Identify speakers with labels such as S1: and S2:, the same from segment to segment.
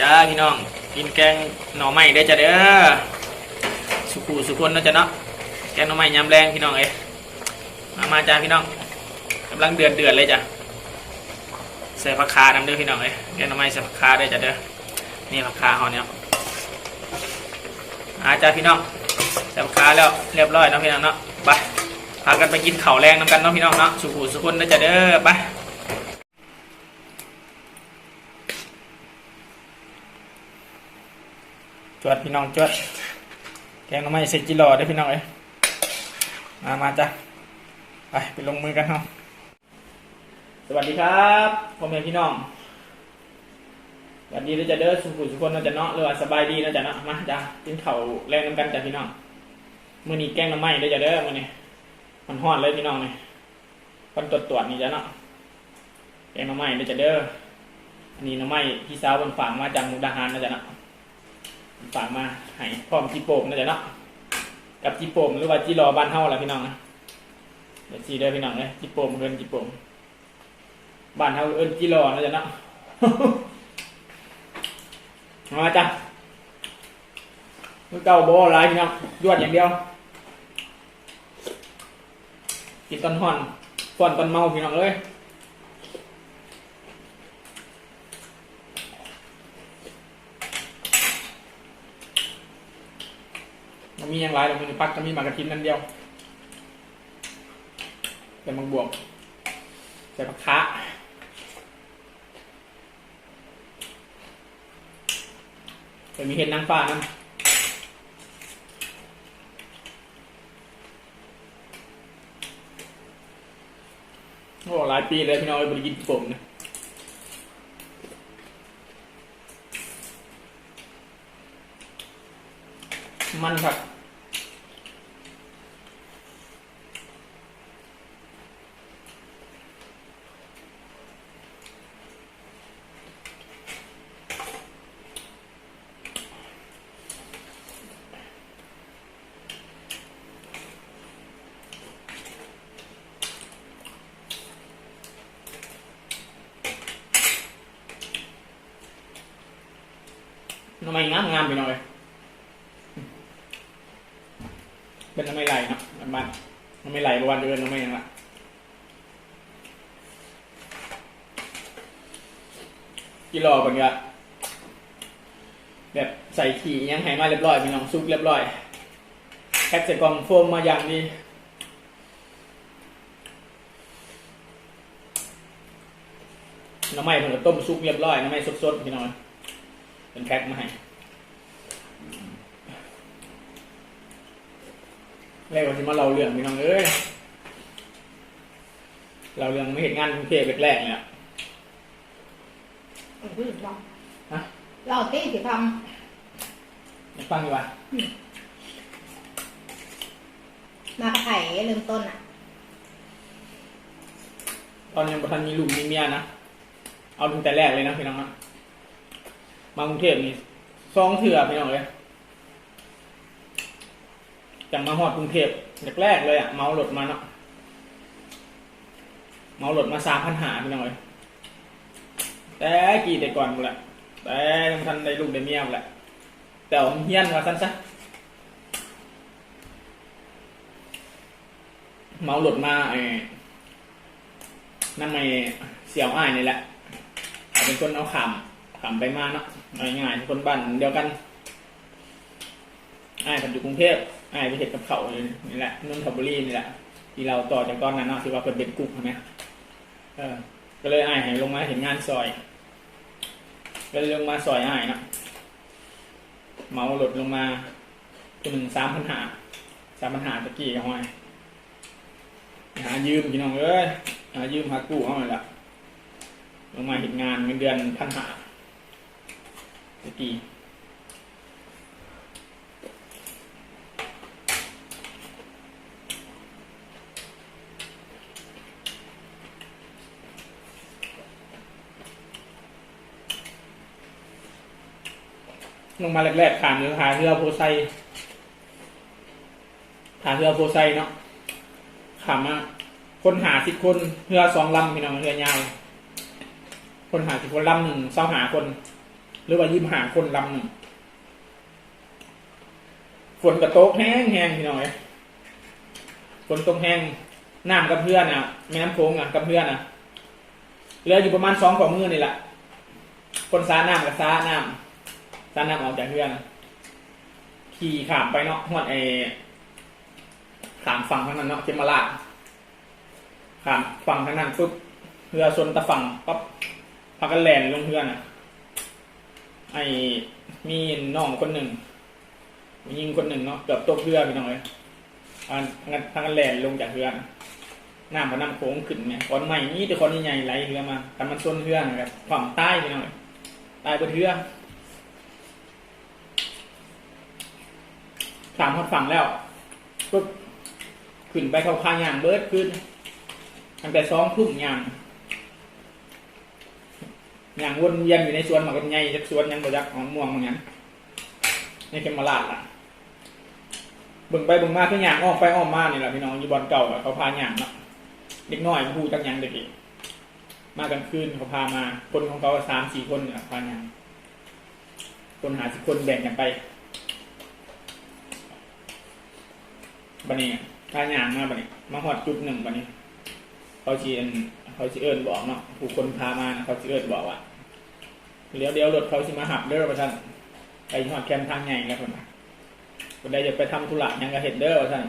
S1: จ้าพี่น้องกินแกงหน่อไม้ได้จ้ะเด้อสุขูสุคนนะจ้ะเนาะแกงหน่อไม้ยำแรงพี่น้องเอ้ยมามาจ้าพี่น้องกำลังเดือดเดือดเลยจ้ะใส่ผักคานำเด้อพี่น้องเอ้ยแกงหน่อไม้ใส่ผักคาได้จ้ะเด้อนี่ผักคาห่อเนี้ยอาจ้าพี่น้องใส่ผักคาแล้วเรียบร้อยเนาะพี่น้องเนาะไปพากันไปกินข้าวแรงน้ำกันเนาะพี่น้องเนาะสุขูสุคนเด้จ้ะเด้อไป จวดพี่น้องจวดแกงน้ำไม้ใส่จิโร่ได้พี่น้องเอ้ยมามาจ้ะไปไปลงมือกันเนาะสวัสดีครับพ่อแม่พี่น้องสวัสดีเด้จะเด้อสุขุสุขคนเนาจะเนาะหรือสบายดีเนาะจ้ะเนาะมาจ้ะกินเข้าแรงน้ำกันจ้ะพี่น้องมื้อนี้แกงน้ำไม้เด้จะเด้อมื้อนี้มันฮ้อนเลยพี่น้องเนี่คนตรวจตรวจนี่จ้ะเนาะแกงน้ำไม้เด้จะเด้ออันนี้น้ำไม้พี่สาวบนฝางมาจากมุกดาหารเนาะจ้ะเนาะ ฝากมาให้พร้อมจีโปมนะจ๊ะเนาะกับจีโปมหรือว่าจีรอบ้านเฮาล่ะพี่น้องนะเดี๋ยวจีเด้อพี่น้องเลยจีโปมเอินจีโปมบ้านเฮาเอินจีรอนะจ๊ะเนาะมาจ้ะมือเก่าโบหลายพี่น้องยวดอย่างเดียวกินตอนห่อนฟ่อนตอนเมาพี่น้องเลย มีอย่างไรเรามีปักจะมีหมากกระทินนั่นเดียวแต่มังบวกใส่ผักคะแต่มีเห็ดนางฟ้านั่นโอ้หลายปีเลยพี่น้องเอ้ยบริกินผมนะมันครับ ไมงามงามไปหน่อย เป็นทำไมไหลนะมันบ้านทำไมไหลประวันเดือนทำไมยังละกิโลเป็นกะแบบใส่ขี่ยังให้มาเรียบร้อยพี่น้องซุปเรียบร้อยแพ็คใส่กล่องโฟมมาอย่างดีน้ำไม้ผมก็ต้มซุปเรียบร้อยน้ำไม้สดๆพี่น้อง เป็นแพ็คมาให้เรียกว่าจะมาเราเรื่องพี่น้องเอ้ยเราเรื่องไม่เห็นงานกรุงเทพแรกๆเนี่ย
S2: อืมลอง
S1: ฮะ
S2: เราตีสิท
S1: อยากฟังดีกว่าำ
S2: มาไข่เริ่มต้นอะ
S1: ตอนยังประทันมีลูกมีเมียนะ เอาตั้งแต่แรกเลยนะพี่น้องนะ มากรุงเทพนี่ซองเถื่อพี่น้องเลยจังมาฮอดกรุงเทพแรกๆเลยอะเมาหลดมาเนาะเมาหลดมาสามพันหาพี่น้องเลยแต่กี่แต่ก่อนหมดแหละแต่ยังทันได้ลูกได้เมียหมดแหละแต่ผมเฮี้ยนว่าสั้นซะเมาหลดมาไอ้นั่นไม่เสี่ยวอ้ายนี่แหละเอาเป็นคนเอาขำ ขำไปมาเนาะง่ายๆคนบ้านเดียวกันไอ้ผมอยู่กรุงเทพไอ้ไปเห็ดกับเขาเลยนี่แหละนนทบุรีนี่แหละที่เราต่อจากตอนนั้นเนาะที่ว่าเป็นเบ็ดกุ๊กใช่ไหมเออ ก็เลยไอ้ายให้ลงมาเห็นงานซอยก็เลยลงมาซอยไอ้เนาะเมาหลดลงมาตัวหนึ่งสามพันหาสามพันหาตะกี้เอาไว้หายืมพี่น้องเอ้ยหายืมหากู้เอาเลยละลงมาเห็นงานเงินเดือนพันหา ตีลงมาแรกๆขานเรือหาเรือโพไซหาเรือโพไซเนาะขามมาคนหาสิบคนเรือสองลำพี่น้องเรือยาวคนหาสิบคนลำหนึ่งเศร้าหาคน หรือว่ายิมหาคนลำหนึ่งฝนกระโตกแห้งแห้งพี่น้อยฝนตกแห้งน้ำกับเพื่อนอะแม่น้ำโขงอะกับเพื่อนอะเหลืออยู่ประมาณสองฝ่ามือนี่แหละคนซาน้ำกับซาน้ำซาน้ำออกจากเพื่อนขี่ขามไปเนาะหอดไอขามฝั่งทางนั้นเนาะเขมราขามฝั่งทางนั้นปุ๊บเรือชนตะฝั่งปั๊บพากันแลนลงเพื่อนอะ ไอ้มีน้องคนหนึ่งยิงคนหนึ่งเนาะเกือบตกเรือไปหน่อยอันงันทางกันแลนลงจากเรือนน้ำมันน้ำโค้งขึ้นเนี่ยก้อนใหม่นี่แต่ก้อนใหญ่ไหลเรือมากันมันชนเรือนะครับฝั่งใต้ไปหน่อยใต้บนเรือสามพันฝั่งแล้วปุ๊บขึ้นไปเขาพายางเบิร์ดขึ้นตั้งแต่สองทุ่มยาง อย่างวนเวียนอยู่ในสวนหมากกันไงจักสวนยังบ่จักของม่วงเหมือนกันนี่เข็มมาลาดล่ะบิ่งไปบิ่งมาคือย่างอ้อมไปอ้อมมานี่แหละพี่น้องอยู่บอลเก่าเขาพาอย่างเนาะเด็กน้อยผู้จักยังเด็กอีมากันคืนเขาพามา คนของเขาสามสี่คนเนี่ยพาอย่างคนหาสิบคนแบ่งกันไปบันนี้พาอย่างมาบันนี้มาหอดจุดหนึ่งบันนี้เขาชีเอิน เขาชีเอิญบอกเนาะผู้คนพามาเขาชีเอิญบอกว่าเดี๋ยวเดี๋ยวรถเขาชิมาหับเด้อประชันไปหอดแคมทางใหญ่แล้วคนน่ะคนใดจะไปทำธุระยังก็เห็นเด้อประชัน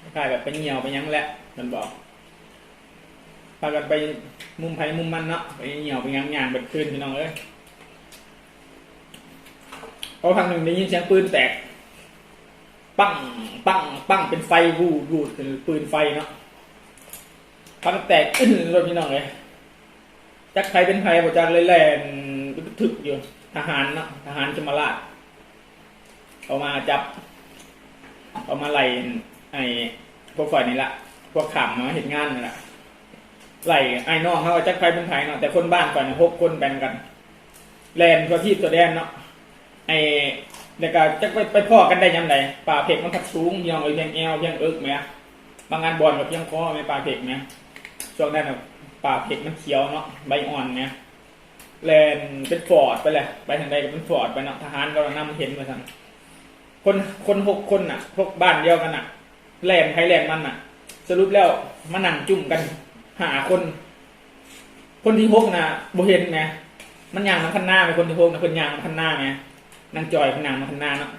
S1: คล้ายแบบไปเหี่ยวไปยังแหละมันบอกพากันไปมุมไผ่มุมมันเนาะไปเหี่ยวไปยังยางเบิดขึ้นพี่น้องเอ้ยพอทางหนึ่งได้ยินเสียงปืนแตก ปั้งปั้งปั้งเป็นไฟวูดวูดเป็นปืนไฟเนาะ พังแตกอึ้นรถพี่น้องเลยจักใครเป็นใครบอกจักเลยแลนถึกอยู่ ทหารเนาะทหารจมาลาดเอามาจับเอามาไล่ไอ้พวกฝ่ายนี่ละพวกขำมาเห็นงานนี่ละไล่ไอ้น้องเขาว่าจักใครเป็นใครเนาะแต่คนบ้านก่อนหกคนแบ่งกันแลนตัวที่ตัวแดนเนาะไอ้เด็กก็จักไปไปพ่อกันได้ยังไงป่าเพกมันพัดสูงยองไอ้เพียงแอวเพียงเอิกไหมบางงานบอลกับเพียงคอไหมป่าเพกไหม ช่วงนั้นนะป่าเผ็กมันเขียวเนาะใบอ่อนเนี่ยแลนเป็นฟอร์ดไปเลยไปทางใดก็เป็นฟอร์ดไปเนาะทหารก็นำเห็นมาทางคนคนหกคนน่ะ พวกบ้านเดียวกันน่ะแลนใครแลนมันน่ะ สรุปแล้วมานั่งจุ่มกัน หาคน คนที่หกน่ะบ่เห็นไงมันยางมาข้างหน้าไปคนที่หกนะคนยางมาข้างหน้าไงนั่งจอยคนยางมาข้างหน้าเนาะ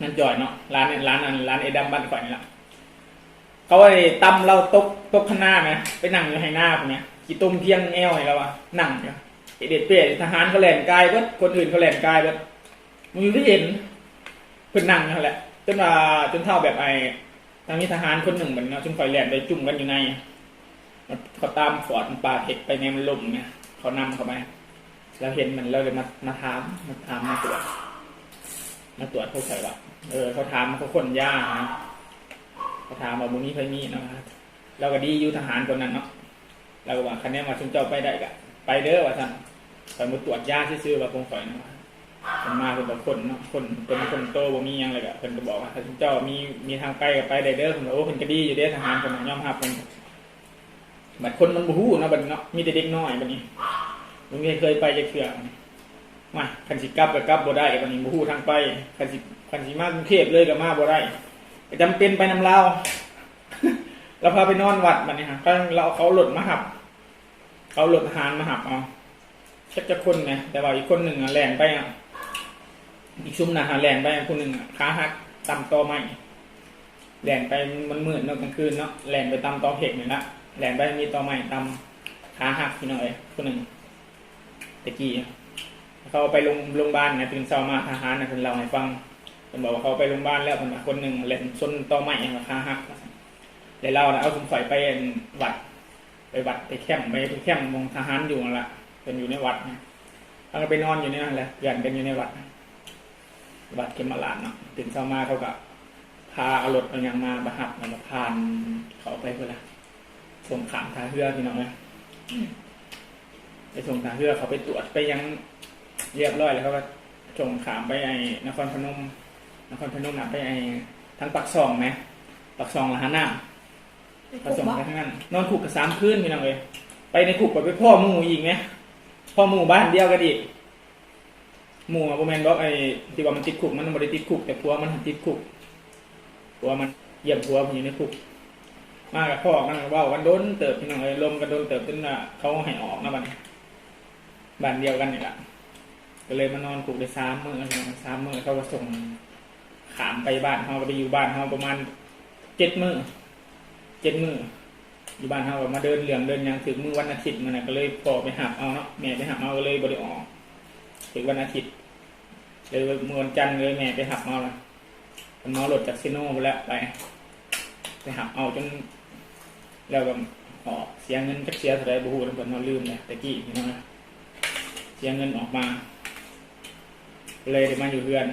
S1: นั่งจอยเนาะร้านเนี่ยร้านอันร้านเอดัมบ้านก่อนนี่แหละ เขาไอ้ตำเราตกตกข้างหน้าไหมไปนั่งอยู่ให้หน้าผมเนี่ยกี่ต้มเพียงแอวไงแล้ววะนั่งอยู่ไอเด็ดเป๊ะทหารเขาแหลนกายเบิดคนอื่นเขาแหลนกายเบิดมึงอยู่ที่เห็นเพิ่นนั่งนั่นแหละจนว่าจนเท่าแบบไอ้ทางนี้ทหารคนหนึ่งเหมือนเนาะจนคอยแหลนไปจุ่มกันอยู่ในมันเขาตามฟอดมันปาเผ็ดไปในมันลุ่มเนี่ยเขานำเขาไปเราเห็นมันเราเลยมามาถามมาถามมาตรวจมาตรวจเขาใส่ว่าเออเขาถามเขาคนย่านะ เขาถามว่าบุญนี้ไพมีนะครับเราก็ดีอยู่ทหารคนนั้นเนาะเราก็ว่าคันนี้มาชุมเจ้าไปได้กะไปเด้อว่าท่านไปมาตรวจยาซื่อๆว่าคงข่อยนะมันมาเป็นแบบคนเนาะคนเป็นคนโตบ่มีหยังเลยกะเพิ่นก็บอกว่าชุมเจ้ามีมีทางไปก็ไปได้เด้อเพิ่นบอกโอ้เพิ่นก็ดีอยู่เด้อทหารคนนั้นยอมรับเพิ่นบัดคนมันบ่ฮู้นะบัดเนาะมีแต่เด็กน้อยบัดนี้ลุงเคยไปจะเทื่อมาคันสิกลับก็กลับบ่ได้บัดนี้บ่ฮู้ทางไปคันสิคันสิมากรุงเทพเลยก็มาบ่ได้ จำเป็นไปนำเราเราพาไปนอนวัดมันนี่ฮะเราเขาหลดมาหับ เขาหลดหารมาหับเอาชักจะคนไงแต่ว่าอีกคนหนึ่งอะแลนไปอะอีกซุ้มนะฮะแหลนไปคนหนึ่งอะขาหักตำตอไม้แหลนไปมันมืดเนาะกลางคืนเนาะแหลนไปตำตอเพกนี่ละแหลนไปมีตอไม้ตำขาหักพี่น้อยคนหนึ่งตะกี้เขาไปโรงพยาบาลนะตื่นเช้ามาทหารนะเพิ่นเล่าให้ฟัง ผมบอกว่าเขาไปโรงพยาบาลแล้วคนหนึ่งเล่นชนต่อไม้ราคาหักเดี๋ยวเรานะเอาสมข่อยไปวัด ไปวัดไปแคมป์ไปไปแคมวงทหารอยู่นั่นละเป็นอยู่ในวัดนะเขาก็ไปนอนอยู่ในนั่นแหละเพื่อนกันอยู่ในวัดวัดเขมราชเนาะตื่นเช้ามาเขาก็พาเอารถเอาอย่างมาบรหับมาพานเขาไปเพื่อละส่งขามทาเรือพี่น้องเลยไปส่งทาเรือเขาไปตรวจไปยังเรียบร้อยแล้วเขาก็ส่งขามไปไอ้นครพนม นครพนมน่ะไปไอ้ทั้งปักซองไหมปักซองละฮะหน้า
S2: ไป
S1: ผ
S2: คุก
S1: สม
S2: บ่
S1: กันทั้งนั้น นอนขุกกับสามคืนพี่น้องเลยไปในขุกไปไปพ่อหมู่อีกไหมพ่อหมู่บ้านเดียวกันอีกหมู่อะบ่แม่นบอกไอ้ที่ว่ามันติดคุกมันบ่ได้ติดคุก แต่ผัวมันติดคุกผัวมันเยี่ยมผัวมันอยู่ในคุกมากับพ่อมันก็เว้ากันโดนเติบพี่น้องเอ้ยลมกันโดนเติบจนว่าเขาให้ออกนะบัดนี้บ้านเดียวกันนี่ล่ะก็เลยมานอนคุกได้สามมื้อพี่น้องสามมื้อเขาก็ส่ง ขามไปบ้านเฮาไปอยู่บ้านเฮาประมาณเจ็ดมือเจ็ดมืออยู่บ้านเฮาก็มาเดินเหลืองเดินยังถึงมือวันอาทิตย์มันนะก็เลยพ่อไปหับเอาเนาะแม่ไปหับเอาก็เลยบ่ได้ออกถึงวันอาทิตย์เลยมือวันจันทร์เลยแม่ไปหับเอาละมันเมารถจากซิโน่ไปแล้วไป ไปหับเอาจนแล้วก็ออกเสียเงินจักเสียเท่าไรบูฮูแล้วเพิ่นเราลืมเลยตะกี้นี่นะเสียเงินออกมา เลยได้มาอยู่เรือน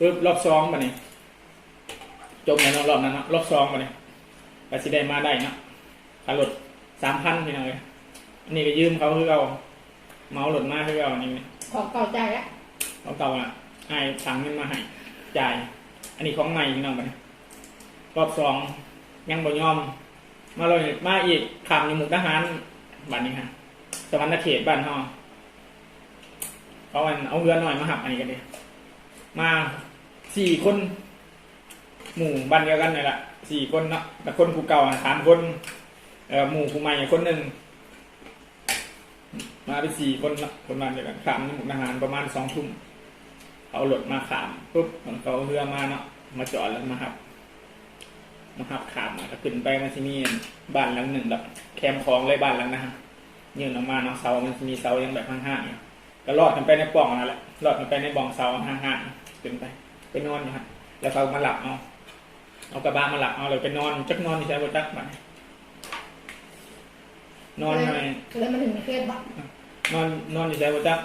S1: ปึ๊บรอบสองมาเนี่ยจมในเนาะรอบนั้นเนาะรอบสองมาเนี่ยไปสิได้มาได้เนาะขารถสามพันพี่น้องเลยอันนี้ก็ยืมเขาคือเอาเมาหลดมาคือเอาอันนี้
S2: ของเก่าใจแล้ว
S1: เขาเก่าอะให้สั่งเงินมาให้จ่าย อันนี้ของใหม่พี่น้องไปรอบสองยังบ่ยอม มาเลยมาอีกขามอยู่มุกทหารบ้านนี้ฮะสวรรค์เขตบ้านเฮาเขาอันเอาเรือหน่อยมาหับอันนี้กันดิมา สี่คน หมู่บ้านเดียวกันนี่แหละสี่คนเนาะแต่คนผู้เก่าสามคนเอ่อหมู่ผู้ใหม่คนหนึ่งมาเป็นสี่คนเนาะคนบ้านเดียวกันขามอยู่มุกทหารประมาณสองทุ่มเอารถมาขามปุ๊บเขาเอาเรือมาเนาะมาจอดแล้วมาหับมาหับขามแล้วขึ้นไปมันจะมีบ้านหลังหนึ่งแบบ แคมป์ของเลยบ้านหลังนะฮะยื่นออกมาเนาะเสามันจะมีเสายังแบบห้างๆอยู่ก็ลอดกันไปในป่องนั่นแหละลอดกันไปในบ่องเสาห้างๆขึ้นไป ไปนอนอยู่ฮะแล้วเขามาหลับเอาเอากระบะมาหลับเอาเลยไปนอนจักนอนที่ใช้บนจักบัดนอนหน่อย
S2: เลยมาถึงในเครียดบ้าง
S1: นอนนอนอยู่ใช้บนจัก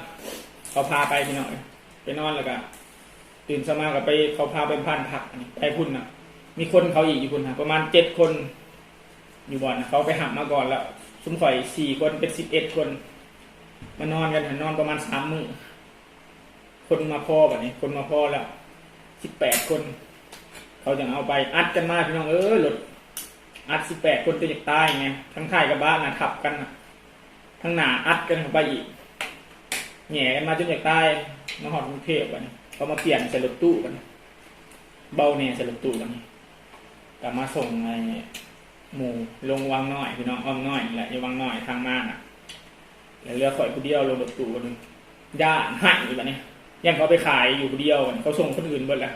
S1: เขาพาไปพี่น้องไปนอนแล้วก็ตื่นสมากับไปเขาพาไปผ่านผักอันนี้ไปพุ่นน่ะ มีคนเขาอีกอยู่พุ่นฮะประมาณเจ็ดคน อยู่บ่อนนะเขาไปหักมาก่อนแล้วซุ้มข่อยสี่คนเป็นสิบเอ็ดคนมานอนกันหันนอนประมาณสามมือคนมาพอแบบนี้ คนมาพอแล้ว สิบแปดคน เขาจะเอาไปอัดกันมาพี่น้องเออหลดอัดสิบแปดคนจะอยากตายไงทั้งท้ายกับบ้านนะขับกันนะทั้งหนาอัดกันเข้าไปอีกแหง่กันมาจนอยากตายมาหอดกรุงเทพวันเขามาเปลี่ยนใส่รถตู้กัน เบาเนี่ยใส่รถตู้กันกลับมาส่งไอ้หมู่ลงวังน้อยพี่น้องอ้อมน้อยแหละอย่าวังน้อยทางม่านอะแล้วเรือข่อยผู้เดียวลงรถตู้คนหนึงย่านให้แบบนี้ ย่านเขาไปขายอยู่ผู้เดียวเขาส่งคนอื่นเบิดละ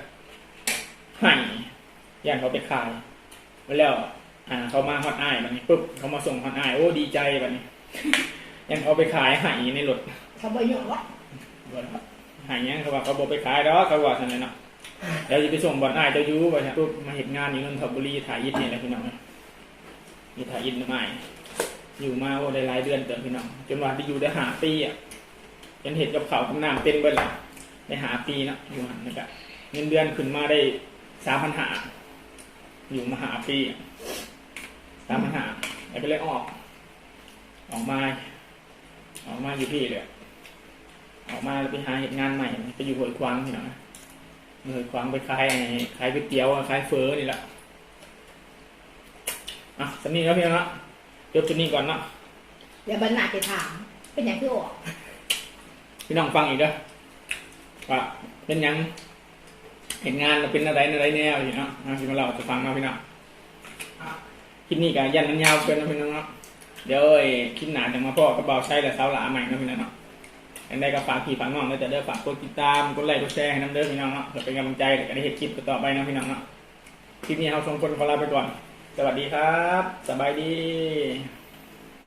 S1: ให้ย่านเขาไปขายไปแล้ว อ่า เขามาฮอตไอ้ายแบบนี้ปุ๊บเขามาส่งฮอตไอ้ายโอ้ดีใจแบบนี้ย่านเขาไปขายให้ในรถ
S2: เขาบ่หยอกวะ
S1: หายเงี้ยเขาว่าเขาบอกไปขายดอกเขาว่าท่านเลยเนาะเดี๋ยวจะไปส่งบอลอ้ายเจ้ายูไปครับปุ๊บมาเห็นงานอยู่นนทบุรีถ่ายยิดนี่แหละพี่น้องมีถ่ายยิดใหม่อยู่มาโอ้ได้หลายเดือนเติมพี่น้องจนว่าได้อยู่ได้หาปีอะจนเห็นกับเขาวกับน้ำเต็มเบิดละ ได้หาปีเนาะอยู่หันนะครับเงินเดือนขึ้นมาได้สามพันหาอยู่มาหาปีสามพันหาแล้วก็เลยออก ออกมา ออกมาอยู่ที่เลยออกมาแล้วไปหาเหตุงานใหม่ไปอยู่ห้วยควางที่ไหนห้วยควางไปขายไอ้ขายก๋วยเตี๋ยวขายเฟอนี่แหละอะสำนีแล้วพี่น้องเนาะจบจุดนี้ก่อนเนาะ
S2: เดี๋ยวบรรณาจะถาม เป็นอย่างที่ออก
S1: พี่น้องฟังอีกเด้อ ว่าเป็นยังเห็นงานเราเป็นอะไรอะไรแนวอยู่เนาะอะพี่มาเราจะฟังเนาพี่น้องคลิปนี้กันยันมันยาวเกินนะพี่น้องเนาะเดี๋ยวคลิปหนาจะมาพ่อกระเป๋าใช้แต่สาหลาใหม่นะพี่น้องเนาะอันใดก็ฝากพี่ฝากน้องแล้วจะได้ฝากกดติดตามกดไลค์กดแชร์ให้น้ำเด้อพี่น้องเนาะเพื่อเป็นกำลังใจในการได้เห็นคลิปต่อไปนะพี่น้องเนาะคลิปนี้เราสองคนขอลาไปก่อน สวัสดีครับ สบายดี